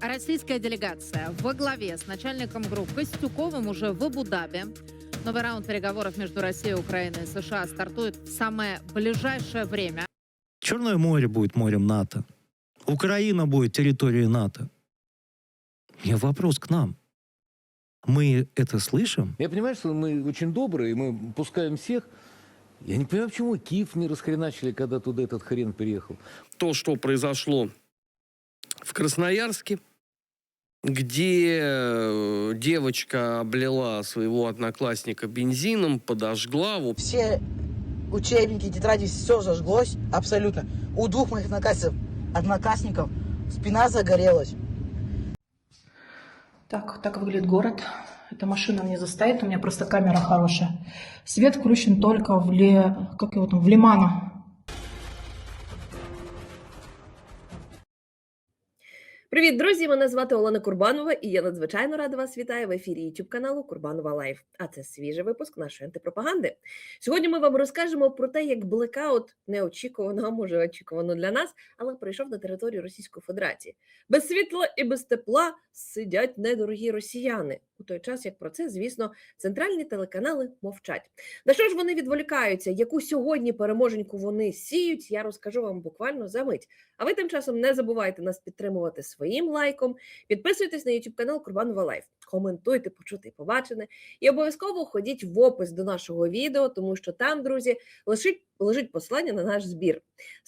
Российская делегация во главе с начальником групп Костюковым уже в Абу-Даби. Новый раунд переговоров между Россией, Украиной и США стартует в самое ближайшее время. Черное море будет морем НАТО. Украина будет территорией НАТО. И вопрос к нам. Мы это слышим? Я понимаю, что мы очень добрые, мы пускаем всех. Я не понимаю, почему Киев не расхреначили, когда туда этот хрен приехал. то, что произошло в Красноярске, где э, девочка облила своего одноклассника бензином, подожгла. Все учебники, тетради, все зажглось абсолютно. У двух моих одноклассников, одноклассников спина загорелась. Так, так выглядит город. Эта машина мне застоит, у меня просто камера хорошая. Свет включен только в Ле... как его там, в Лимана. Привіт, друзі! Мене звати Олена Курбанова, і я надзвичайно рада вас вітаю в ефірі YouTube каналу Курбанова Лайф. А це свіжий випуск нашої антипропаганди. Сьогодні ми вам розкажемо про те, як блекаут неочікувано, а може очікувано для нас, але прийшов на територію Російської Федерації. Без світла і без тепла сидять недорогі росіяни. У той час, як про це, звісно, центральні телеканали мовчать. На що ж вони відволікаються? Яку сьогодні переможеньку вони сіють? Я розкажу вам буквально за мить. А ви тим часом не забувайте нас підтримувати своїм лайком. Підписуйтесь на YouTube канал Курбанова Лайф, коментуйте, почути і побачене. І обов'язково ходіть в опис до нашого відео, тому що там, друзі, лежить, лежить посилання на наш збір.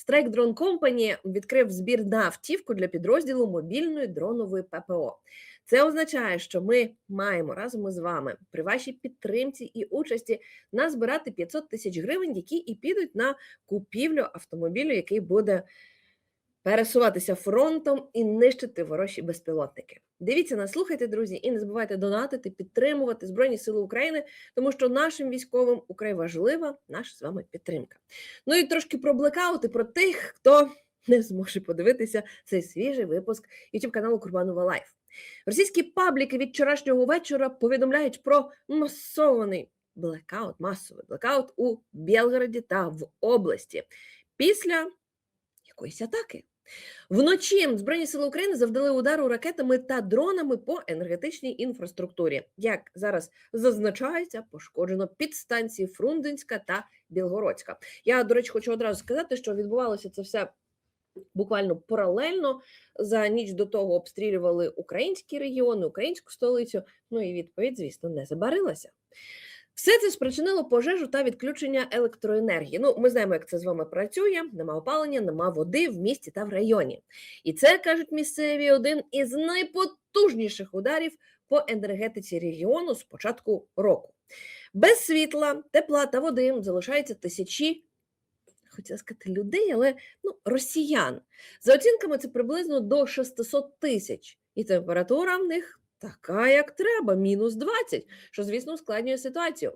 Strike Drone Company відкрив збір на автівку для підрозділу мобільної дронової ППО. Це означає, що ми маємо разом із вами при вашій підтримці і участі назбирати 500 тисяч гривень, які і підуть на купівлю автомобілю, який буде пересуватися фронтом і нищити ворожі безпілотники. Дивіться нас, слухайте, друзі, і не забувайте донатити, підтримувати Збройні Сили України, тому що нашим військовим украй важлива наша з вами підтримка. Ну і трошки про блекаути, про тих, хто не зможе подивитися цей свіжий випуск youtube каналу Курбанова Лайф. Російські пабліки від вчорашнього вечора повідомляють про масований блекаут, масовий блекаут у Білгороді та в області після якоїсь атаки. Вночі Збройні сили України завдали удару ракетами та дронами по енергетичній інфраструктурі. Як зараз зазначається, пошкоджено підстанції Фрунзенська та Білгородська. Я, до речі, хочу одразу сказати, що відбувалося це все буквально паралельно. За ніч до того обстрілювали українські регіони, українську столицю. Ну і відповідь, звісно, не забарилася. Все це спричинило пожежу та відключення електроенергії. Ну, ми знаємо, як це з вами працює. Нема опалення, нема води в місті та в районі. І це кажуть місцеві один із найпотужніших ударів по енергетиці регіону з початку року. Без світла, тепла та води залишаються тисячі. Хотіла сказати людей, але ну, росіян. За оцінками, це приблизно до 600 тисяч. І температура в них така, як треба, мінус 20, що, звісно, ускладнює ситуацію.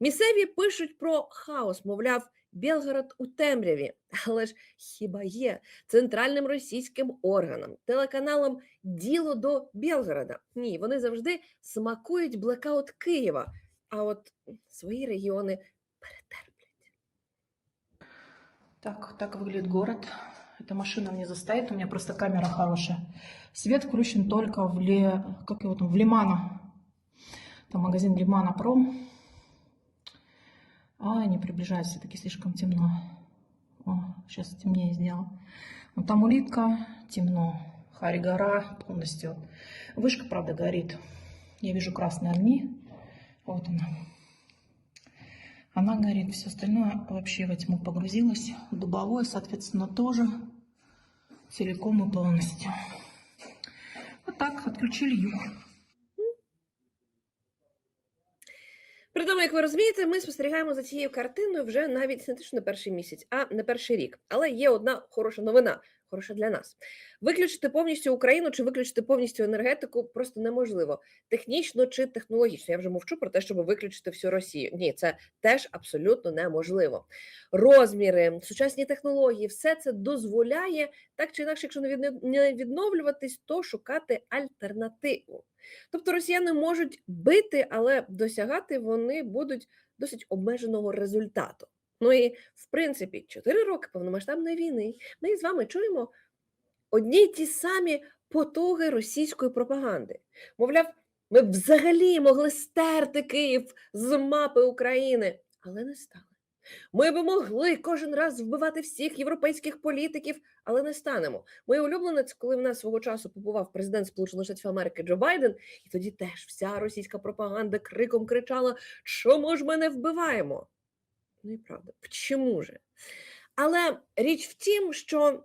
Місцеві пишуть про хаос, мовляв, Білгород у темряві. Але ж хіба є центральним російським органам, телеканалам діло до Білгорода? Ні, вони завжди смакують блекаут Києва, а от свої регіони перетерплять. Так, так выглядит город. Эта машина мне застоит, у меня просто камера хорошая. Свет включен только в Ле... как его там, в Лимана. Там магазин Лимана Пром. А, не приближаюсь, все-таки слишком темно. О, сейчас темнее сделал. Вот там улитка, темно. Хари гора полностью. Вышка, правда, горит. Я вижу красные огни. Вот она. Она горит, все остальное вообще во тьму погрузилось. Дубовое, соответственно, тоже целиком и полностью. Так, отключили юг. При тому, як ви розумієте, ми спостерігаємо за цією картиною вже навіть не те, що на перший місяць, а на перший рік. Але є одна хороша новина, хороша для нас. Виключити повністю Україну чи виключити повністю енергетику просто неможливо. Технічно чи технологічно. Я вже мовчу про те, щоб виключити всю Росію. Ні, це теж абсолютно неможливо. Розміри, сучасні технології, все це дозволяє так чи інакше, якщо не відновлюватись, то шукати альтернативу. Тобто росіяни можуть бити, але досягати вони будуть досить обмеженого результату. Ну і в принципі, 4 роки повномасштабної війни ми з вами чуємо одні й ті самі потуги російської пропаганди. Мовляв, ми б взагалі могли стерти Київ з мапи України, але не стали. Ми би могли кожен раз вбивати всіх європейських політиків, але не станемо. Мій улюбленець, коли в нас свого часу побував президент Сполучених Штатів Америки Джо Байден, і тоді теж вся російська пропаганда криком кричала: чому ж ми не вбиваємо? Ну і правда, чому же? Але річ в тім, що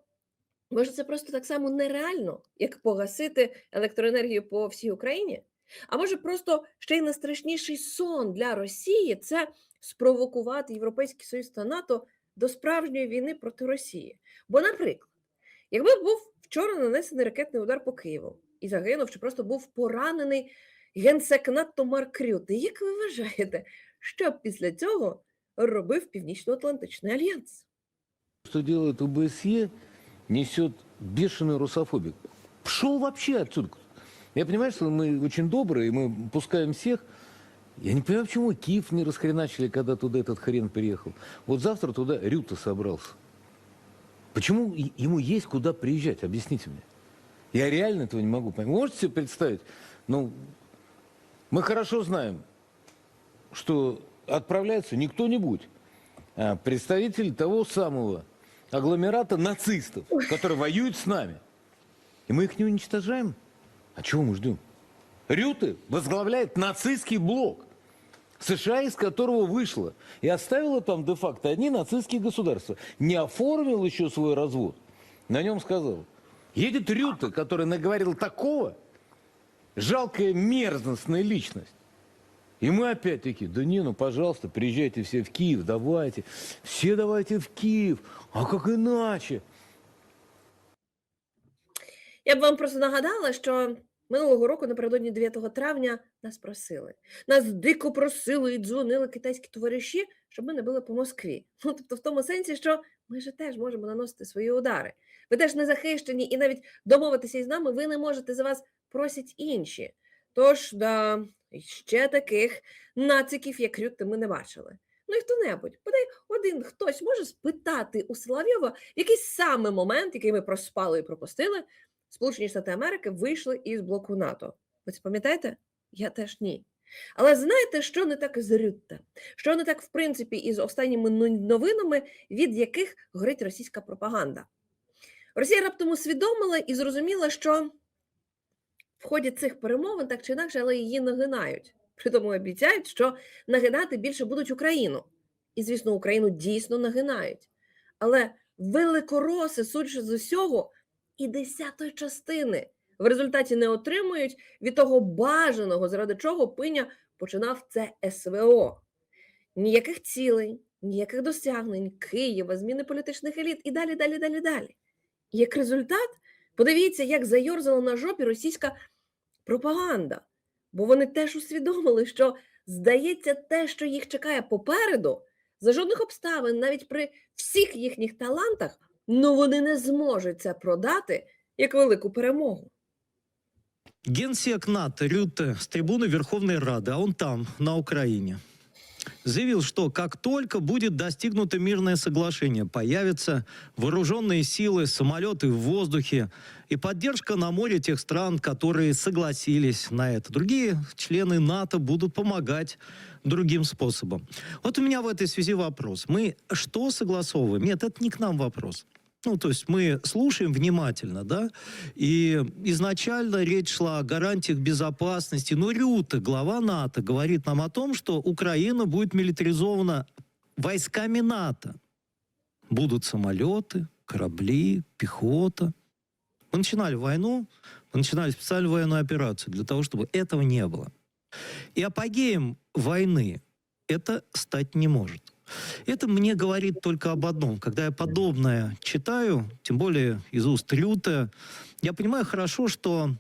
може це просто так само нереально, як погасити електроенергію по всій Україні. А може, просто ще й найстрашніший сон для Росії це спровокувати Європейський Союз та НАТО до справжньої війни проти Росії. Бо, наприклад, якби був вчора нанесений ракетний удар по Києву і загинув, чи просто був поранений генсек НАТО Марк Рюте, як ви вважаєте, що після цього робив Північно-Атлантичний альянс? Что делает ОБСЕ, несет бешеную русофобию. Пшел вообще отсюда. Я понимаю, что мы очень добрые, мы пускаем всех. Я не понимаю, почему Киев не расхреначили, когда туда этот хрен приехал. Вот завтра туда Рюта собрался. Почему ему есть куда приезжать? Объясните мне. Я реально этого не могу понять. Можете себе представить? Ну, мы хорошо знаем, что отправляется не кто-нибудь, а представитель того самого агломерата нацистов, которые воюют с нами. И мы их не уничтожаем? А чего мы ждем? Рюты возглавляет нацистский блок, США из которого вышла и оставила там де-факто одни нацистские государства. Не оформил еще свой развод. На нем сказал, едет Рюта, который наговорил такого, жалкая мерзностная личность. И мы опять таки, да не, ну пожалуйста, приезжайте все в Киев, давайте. Все давайте в Киев. А как иначе? Я б вам просто нагадала, що минулого року, напередодні 9 травня, нас просили. Нас дико просили і дзвонили китайські товариші, щоб ми не били по Москві. Ну, тобто, в тому сенсі, що ми ж теж можемо наносити свої удари. Ви теж не захищені, і навіть домовитися із нами ви не можете за вас просять інші. Тож, да, ще таких нациків, як Рютте, ми не бачили. Ну і хто-небудь, бодай один хтось може спитати у Соловйова в якийсь саме момент, який ми проспали і пропустили, Сполучені Штати Америки вийшли із блоку НАТО. Ви це пам'ятаєте? Я теж ні. Але знаєте, що не так з Рютте? Що не так, в принципі, із останніми новинами, від яких горить російська пропаганда? Росія раптом усвідомила і зрозуміла, що в ході цих перемовин так чи інакше, але її нагинають. Притому обіцяють, що нагинати більше будуть Україну. І, звісно, Україну дійсно нагинають. Але великороси, судячи з усього, і десятої частини в результаті не отримують від того бажаного, заради чого пиня починав це СВО. Ніяких цілей, ніяких досягнень Києва, зміни політичних еліт і далі, далі, далі, далі. Як результат, подивіться, як зайорзала на жопі російська пропаганда. Бо вони теж усвідомили, що здається, те, що їх чекає попереду, за жодних обставин, навіть при всіх їхніх талантах, ну вони не зможуть це продати як велику перемогу. Генсек НАТО Рюте с трибуны Верховной Рады, а он там, на Украине, заявил, что как только будет достигнуто мирное соглашение, появятся вооруженные силы, самолеты в воздухе и поддержка на море тех стран, которые согласились на это. Другие члены НАТО будут помогать другим способом. Вот у меня в этой связи вопрос. Мы что согласовываем? Нет, это не к нам вопрос. Ну, то есть мы слушаем внимательно, да, и изначально речь шла о гарантиях безопасности. Но Рюта, глава НАТО, говорит нам о том, что Украина будет милитаризована войсками НАТО. Будут самолеты, корабли, пехота. Мы начинали войну, мы начинали специальную военную операцию для того, чтобы этого не было. И апогеем войны это стать не может. Это мне говорит только об одном. Когда я подобное читаю, тем более из уст Рюта, я понимаю хорошо, что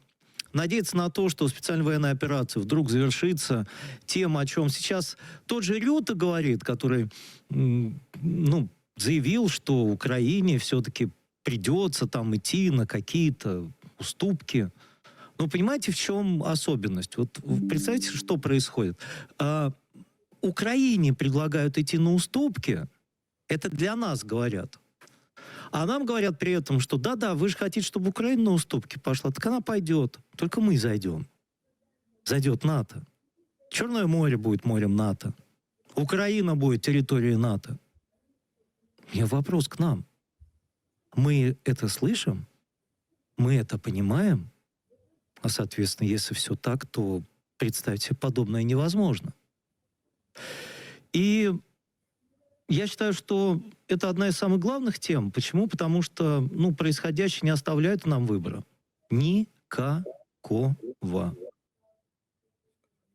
надеяться на то, что специальная военная операция вдруг завершится тем, о чем сейчас тот же Рюта говорит, который ну, заявил, что Украине все-таки придется там идти на какие-то уступки. Но понимаете, в чем особенность? Вот представьте, что происходит. А, Украине предлагают идти на уступки, это для нас говорят. А нам говорят при этом, что да-да, вы же хотите, чтобы Украина на уступки пошла. Так она пойдет. Только мы зайдем. Зайдет НАТО. Черное море будет морем НАТО. Украина будет территорией НАТО. У вопрос к нам. Мы это слышим? Мы это понимаем? А, соответственно, если все так, то представить себе подобное невозможно. И я считаю, что это одна из самых главных тем. Почему? Потому что ну, происходящее не оставляет нам выбора. Никакого.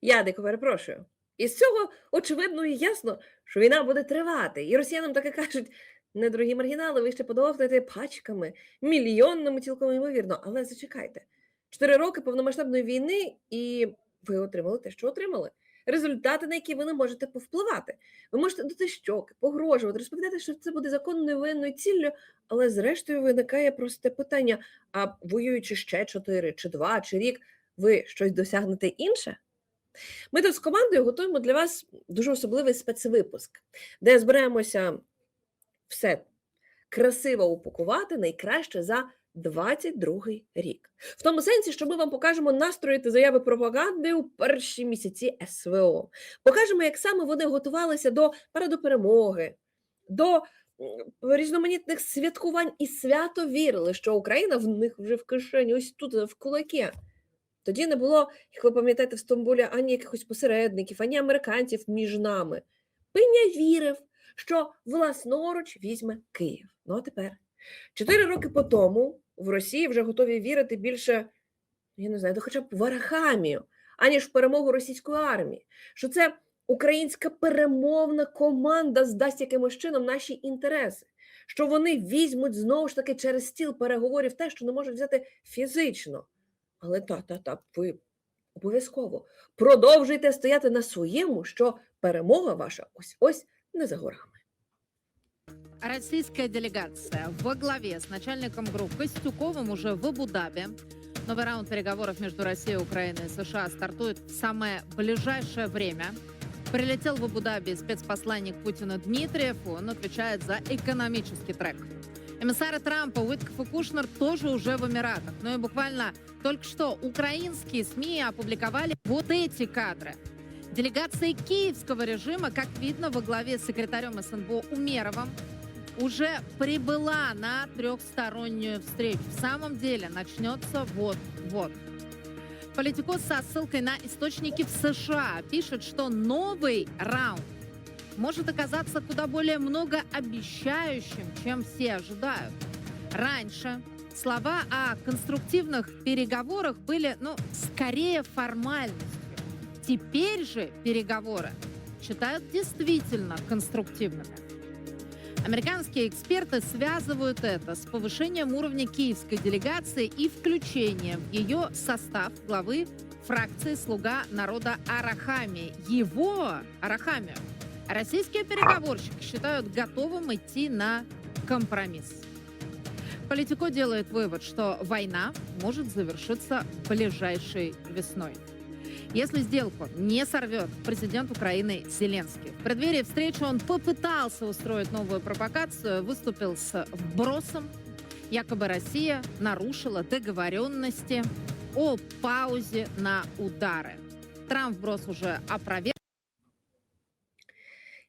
Я дико перепрошую. Із цього очевидно і ясно, що війна буде тривати. І росіянам таки кажуть: недорогі маргінали, ви ще подовтаєте пачками, мільйонними цілком ймовірно. Але зачекайте, чотири роки повномасштабної війни, і ви отримали те, що отримали. Результати, на які ви не можете повпливати. Ви можете дати щоки, погрожувати, розповідати, що це буде законною винною ціллю, але зрештою виникає просте питання: а воюючи ще чотири, чи два, чи рік, ви щось досягнете інше? Ми тут з командою готуємо для вас дуже особливий спецвипуск, де збираємося все красиво упакувати найкраще за 22 рік. В тому сенсі, що ми вам покажемо настрої та заяви пропаганди у перші місяці СВО. Покажемо, як саме вони готувалися до параду перемоги, до різноманітних святкувань і свято вірили, що Україна в них вже в кишені, ось тут в кулаки. Тоді не було, як ви пам'ятаєте, в Стамбулі ані якихось посередників, ані американців між нами. Пиня вірив, що власноруч візьме Київ. Ну а тепер, чотири роки по тому, в Росії вже готові вірити більше, я не знаю, до хоча б в Арахамію, аніж в перемогу російської армії. Що це українська перемовна команда здасть якимось чином наші інтереси. Що вони візьмуть знову ж таки через стіл переговорів те, що не можуть взяти фізично. Але та-та-та, ви обов'язково продовжуйте стояти на своєму, що перемога ваша ось ось не за горами. Российская делегация во главе с начальником групп Костюковым уже в Абу-Даби. Новый раунд переговоров между Россией, Украиной и США стартует в самое ближайшее время. Прилетел в Абу-Даби спецпосланник Путина Дмитриев. Он отвечает за экономический трек. Эмиссары Трампа Уитков и Кушнер тоже уже в Эмиратах. Ну и буквально только что украинские СМИ опубликовали вот эти кадры. Делегация киевского режима, как видно, во главе с секретарем СНБО Умеровым, уже прибыла на трехстороннюю встречу. В самом деле начнется вот-вот. Политикос со ссылкой на источники в США пишет, что новый раунд может оказаться куда более многообещающим, чем все ожидают. Раньше слова о конструктивных переговорах были, ну, скорее формальностью. Теперь же переговоры считают действительно конструктивными. Американские эксперты связывают это с повышением уровня киевской делегации и включением в ее состав главы фракции «Слуга народа Арахами». Его, Арахамию, российские переговорщики считают готовым идти на компромисс. Политико делает вывод, что война может завершиться ближайшей весной. Если сделку не сорвет президент Украины Зеленский. В преддверии встречи он попытался устроить новую провокацию, выступил с вбросом. Якобы Россия нарушила договоренности о паузе на удары. Трамп вброс уже опроверг.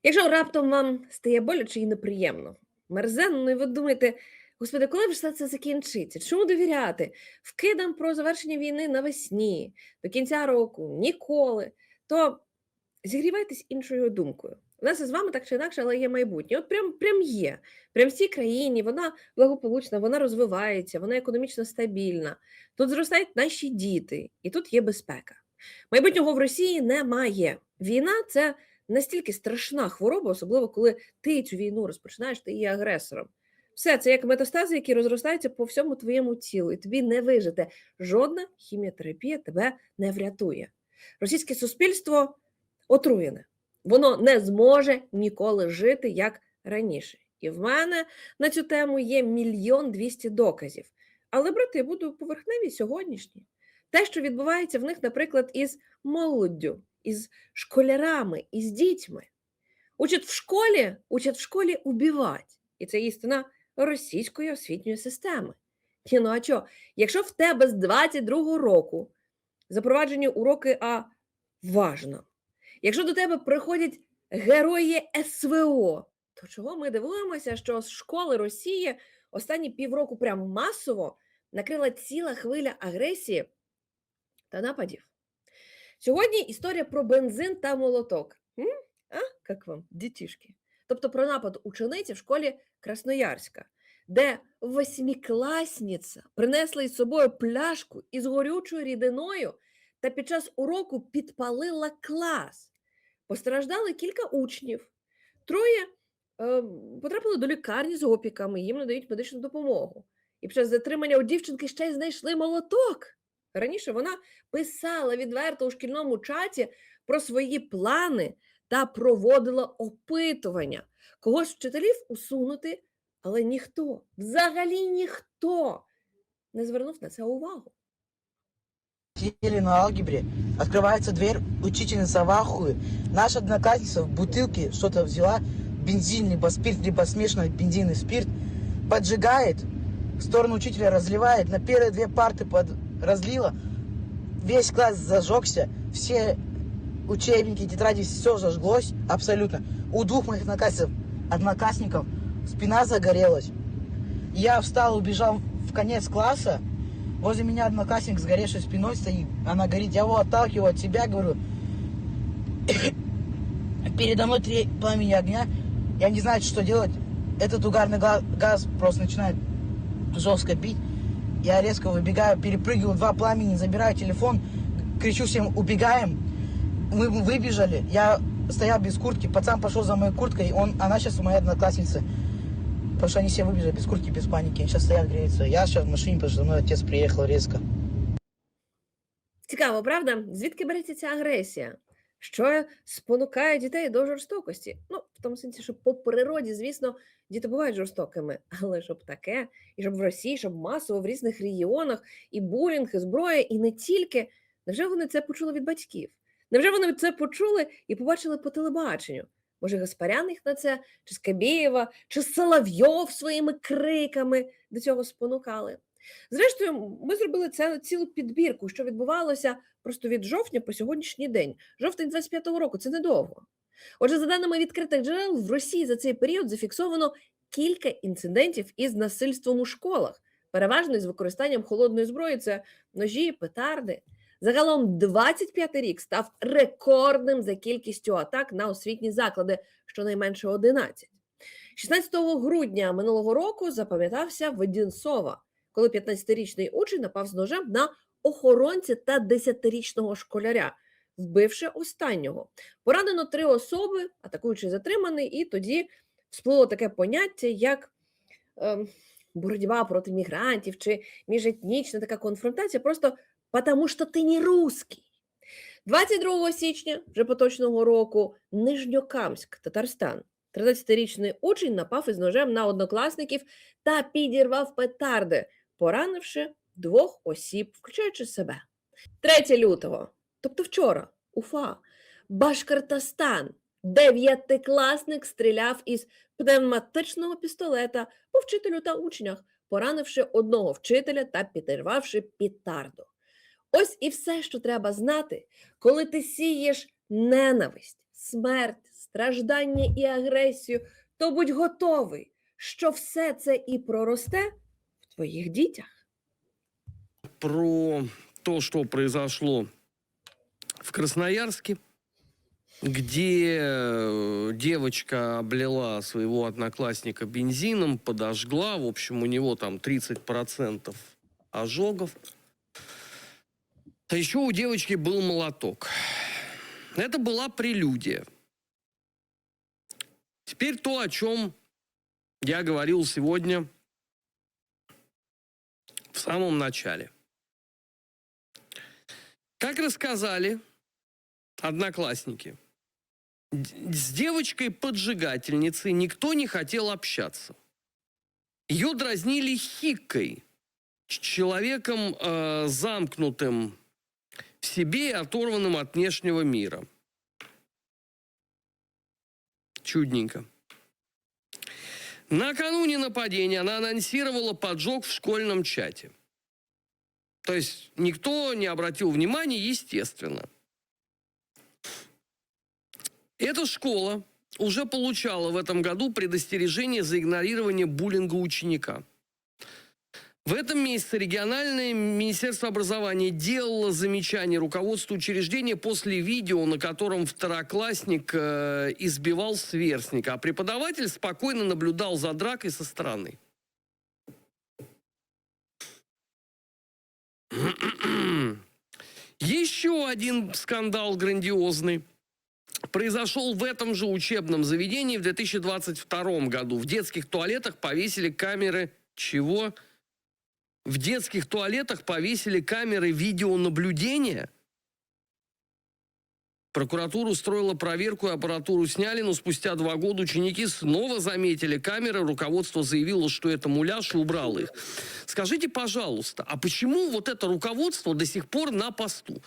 Якщо раптом вам стає боляче і неприємно, мерзенно, і ви думаєте, господи, коли ж все це закінчиться? Чому довіряти? Вкидам про завершення війни навесні, до кінця року, ніколи, то зігрівайтесь іншою думкою. У нас із вами так чи інакше, але є майбутнє. От прям, прям є. Прям в цій країні вона благополучна, вона розвивається, вона економічно стабільна. Тут зростають наші діти, і тут є безпека. Майбутнього в Росії немає. Війна це настільки страшна хвороба, особливо коли ти цю війну розпочинаєш, ти є агресором. Все це як метастази, які розростаються по всьому твоєму тілу, і тобі не вижити. Жодна хіміотерапія тебе не врятує. Російське суспільство отруєне, воно не зможе ніколи жити як раніше. І в мене на цю тему є мільйон двісті доказів. Але брати буду поверхневі сьогоднішні. Те, що відбувається в них, наприклад, із молоддю, із школярами, із дітьми. Учат в школі, учат в школі убивати. І це істина російської освітньої системи. Ні, ну а чо? Якщо в тебе з 22-го року запроваджені уроки А важно, якщо до тебе приходять герої СВО, то чого ми дивуємося, що з школи Росії останні півроку прям масово накрила ціла хвиля агресії та нападів? Сьогодні історія про бензин та молоток. М? А, як вам, дітішки? Тобто про напад учениці в школі Красноярська, де восьмикласниця принесла із собою пляшку із горючою рідиною та під час уроку підпалила клас. Постраждали кілька учнів. Троє е, потрапили до лікарні з опіками, їм надають медичну допомогу. І під час затримання у дівчинки ще й знайшли молоток. Раніше вона писала відверто у шкільному чаті про свої плани та проводила опитування. Когось з вчителів усунути, але ніхто, взагалі ніхто не звернув на це увагу. Сидели на алгебре, открывается дверь, учительница в ахуе. Наша одноклассница в бутылке что-то взяла, бензин, либо спирт, либо смешанный бензин и спирт, поджигает, в сторону учителя разливает, на первые две парты под... разлила, весь класс зажегся, все учебники, тетради, все зажглось абсолютно. У двух моих одноклассников, одноклассников спина загорелась. Я встал, убежал в конец класса, Возле меня одноклассник с горевшей спиной стоит. Она говорит, я его отталкиваю от себя, говорю. Передо мной три пламени огня. Я не знаю, что делать. Этот угарный га- газ просто начинает жестко бить. Я резко выбегаю, перепрыгиваю два пламени, забираю телефон, кричу всем, убегаем. Мы выбежали. Я стоял без куртки, пацан пошел за моей курткой, он, она сейчас у моей одноклассницы. Потому что они все выбежали без куртки, без паники. Они сейчас стоят, греются. Я сейчас в машине, потому что за мной отец приехал резко. Цікаво, правда? Звідки береться ця агресія? Що спонукає дітей до жорстокості? Ну, в тому сенсі, що по природі, звісно, діти бувають жорстокими, але щоб таке, і щоб в Росії, щоб масово в різних регіонах, і булінг, і зброя, і не тільки. Невже вони це почули від батьків? Невже вони це почули і побачили по телебаченню? Може, Гаспарян їх на це, чи Скабєєва, чи Соловйов своїми криками до цього спонукали? Зрештою, ми зробили це цілу підбірку, що відбувалося просто від жовтня по сьогоднішній день. Жовтень 25-го року це недовго. Отже, за даними відкритих джерел, в Росії за цей період зафіксовано кілька інцидентів із насильством у школах, переважно із використанням холодної зброї це ножі, петарди. Загалом 25-й рік став рекордним за кількістю атак на освітні заклади, щонайменше 11. 16 грудня минулого року запам'ятався в коли 15-річний учень напав з ножем на охоронця та 10-річного школяря, вбивши останнього. Поранено три особи, атакуючий затриманий, і тоді всплило таке поняття, як ем, боротьба проти мігрантів чи міжетнічна така конфронтація, просто тому що ти не русський. 22 січня вже поточного року Нижньокамськ, Татарстан. 13-річний учень напав із ножем на однокласників та підірвав петарди, поранивши двох осіб, включаючи себе. 3 лютого, тобто вчора, Уфа, Башкортостан. Дев'ятикласник стріляв із пневматичного пістолета по вчителю та учнях, поранивши одного вчителя та підірвавши пітарду. Ось і все, що треба знати, коли ти сієш ненависть, смерть, страждання і агресію, то будь готовий, що все це і проросте в твоїх дітях. Про то, что произошло в Красноярске, где э, девочка облила своего одноклассника бензином, подожгла. В общем, у него там 30% ожогов. А еще у девочки был молоток. Это была прелюдия. Теперь то, о чем я говорил сегодня в самом начале. Как рассказали одноклассники, с девочкой-поджигательницей никто не хотел общаться. Ее дразнили хиккой, человеком э, замкнутым в себе и оторванным от внешнего мира. Чудненько. Накануне нападения она анонсировала поджог в школьном чате. То есть никто не обратил внимания, естественно. Эта школа уже получала в этом году предостережение за игнорирование буллинга ученика. В этом месяце региональное министерство образования делало замечание руководству учреждения после видео, на котором второклассник э, избивал сверстника, а преподаватель спокойно наблюдал за дракой со стороны. Еще один скандал грандиозный произошел в этом же учебном заведении в 2022 году. В детских туалетах повесили камеры чего? В детских туалетах повесили камеры видеонаблюдения. Прокуратура устроила проверку, аппаратуру сняли, но спустя два года ученики снова заметили камеры. Руководство заявило, что это муляж и убрало их. Скажите, пожалуйста, а почему вот это руководство до сих пор на посту?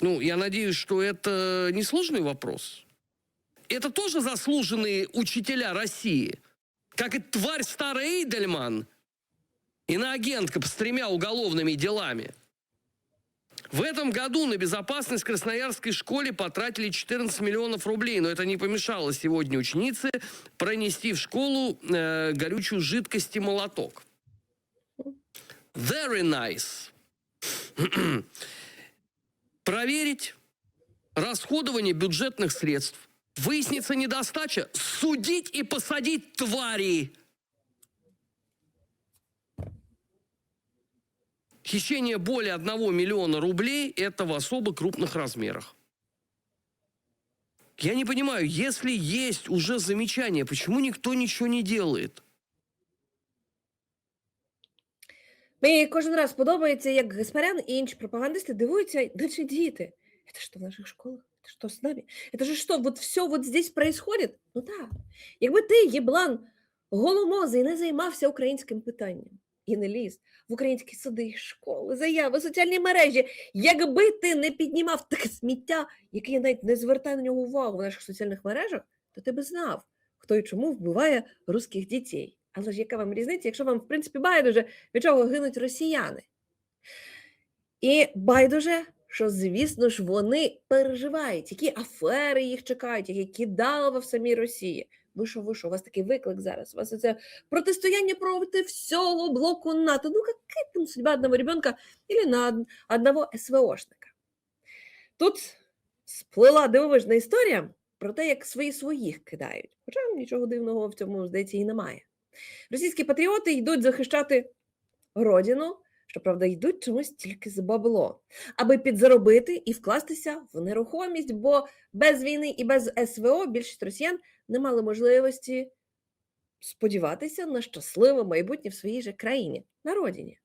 Ну, я надеюсь, что это несложный вопрос. Это тоже заслуженные учителя России. Как и тварь старая Эйдельман, иноагентка с тремя уголовными делами. В этом году на безопасность Красноярской школе потратили 14 миллионов рублей, но это не помешало сегодня ученице пронести в школу э, горючую жидкость и молоток. Very nice. Проверить расходование бюджетных средств. Выяснится недостача, судить и посадить твари. Хищение более 1 миллиона рублей – это в особо крупных размерах. Я не понимаю, если есть уже замечания, почему никто ничего не делает? Мені кожен раз подобається, як Гаспарян і інші пропагандисти дивуються, наші діти. Это что, в наших школах? Что с нами? Это же что, вот все вот здесь происходит? Ну так. Якби ти, єблан, голомозий, не займався українським питанням і не ліз в українські сади, школи, заяви, соціальні мережі, якби ти не піднімав таке сміття, яке я навіть не звертаю на нього увагу в наших соціальних мережах, то ти би знав, хто і чому вбиває русських дітей. Але ж яка вам різниця, якщо вам, в принципі, байдуже, від чого гинуть росіяни? І байдуже, що, звісно ж, вони переживають, які афери їх чекають, які кидалово в самій Росії. Ви що, ви що, у вас такий виклик зараз? У вас це протистояння проти всього блоку НАТО. Ну, яка там судьба одного ребенка или на одного СВОшника? Тут сплила дивовижна історія про те, як свої своїх кидають. Хоча нічого дивного в цьому, здається, і немає. Російські патріоти йдуть захищати родину, щоправда, йдуть чомусь тільки за бабло, аби підзаробити і вкластися в нерухомість, бо без війни і без СВО більшість росіян не мали можливості сподіватися на щасливе майбутнє в своїй же країні, на родині.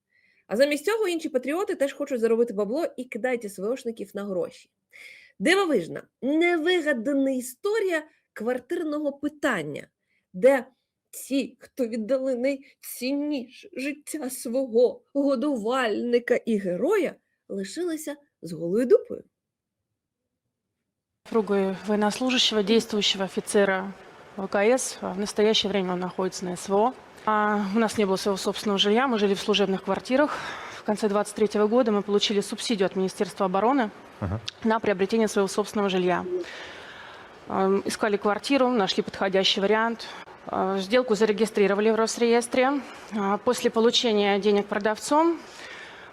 А замість цього інші патріоти теж хочуть заробити бабло і кидають СВОшників на гроші. Дивовижна, невигадана історія квартирного питання, де ті, хто віддали найцінніше життя свого годувальника і героя, лишилися з голою дупою. Супругой военнослужащего, действующего офицера ВКС. А В настоящее время он находится на СВО. А у нас не было своего собственного жилья, мы жили в служебных квартирах. В конце 23 года мы получили субсидию от Министерства обороны на приобретение своего собственного жилья. Эм, Искали квартиру, нашли подходящий вариант. Э, Сделку зарегистрировали в Росреестре. А После получения денег продавцом,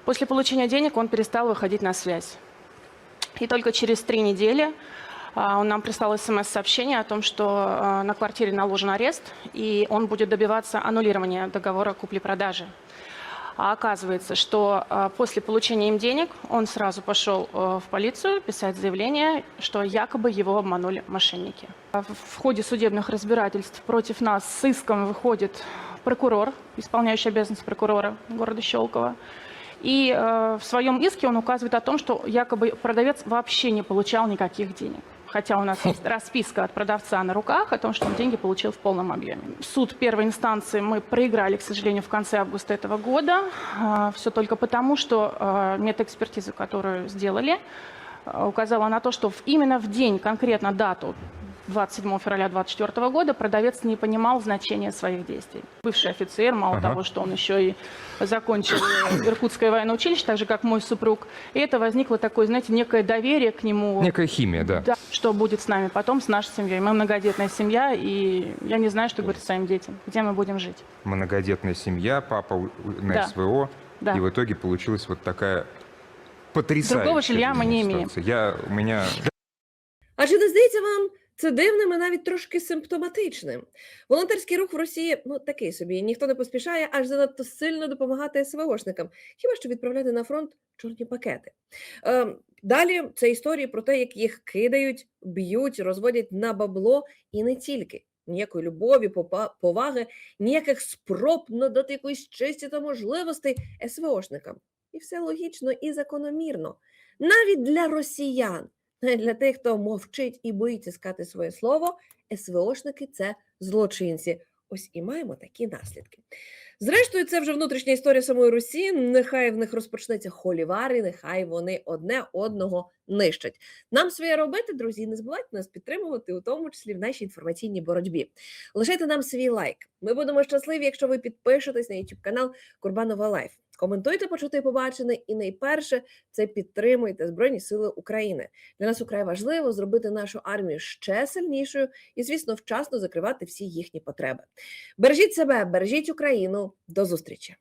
после получения денег он перестал выходить на связь. И только через три недели а, он нам прислал смс-сообщение о том, что а, на квартире наложен арест, и он будет добиваться аннулирования договора купли-продажи. А оказывается, что а, после получения им денег он сразу пошел э, в полицию писать заявление, что якобы его обманули мошенники. А В ходе судебных разбирательств против нас с иском выходит прокурор, исполняющий обязанности прокурора города Щелково. И э, в своем иске он указывает о том, что якобы продавец вообще не получал никаких денег. Хотя у нас есть расписка от продавца на руках о том, что он деньги получил в полном объеме. Суд первой инстанции мы проиграли, к сожалению, в конце августа этого года. Все только потому, что э, медэкспертизу, которую сделали, э, указала на то, что в- именно в день, конкретно дату 27 февраля 2024 года продавец не понимал значения своих действий. Бывший офицер, мало Ага. того, что он еще и закончил э, Иркутское военное училище, так же, как мой супруг. И это возникло такое, знаете, некое доверие к нему. Некая химия, да. Да, что будет с нами потом, с нашей семьей. Мы многодетная семья, и я не знаю, что говорить своим детям, где мы будем жить. Многодетная семья, папа на Да. СВО. Да. И в итоге получилась вот такая потрясающая Другого жилья мы не имеем. Я, у меня А не здається вам це дивним і навіть трошки симптоматичним? Волонтерський рух в Росії ну такий собі. Ніхто не поспішає аж занадто сильно допомагати СВОшникам, хіба що відправляти на фронт чорні пакети. Е, далі це історії про те, як їх кидають, б'ють, розводять на бабло і не тільки. Ніякої любові, поваги, ніяких спроб надати якоїсь честі та можливостей СВОшникам. І все логічно і закономірно. Навіть для росіян. Для тих, хто мовчить і боїться сказати своє слово, СВОшники це злочинці. Ось і маємо такі наслідки. Зрештою, це вже внутрішня історія самої Русі. Нехай в них розпочнеться холівари, нехай вони одне одного нищать. Нам своє робити, друзі, не забувайте нас підтримувати, у тому числі в нашій інформаційній боротьбі. Лишайте нам свій лайк. Ми будемо щасливі, якщо ви підпишетесь на YouTube канал Курбанова Лайф. Коментуйте, почути і побачене, і найперше це підтримуйте Збройні Сили України. Для нас украй важливо зробити нашу армію ще сильнішою і, звісно, вчасно закривати всі їхні потреби. Бережіть себе, бережіть Україну. До зустрічі!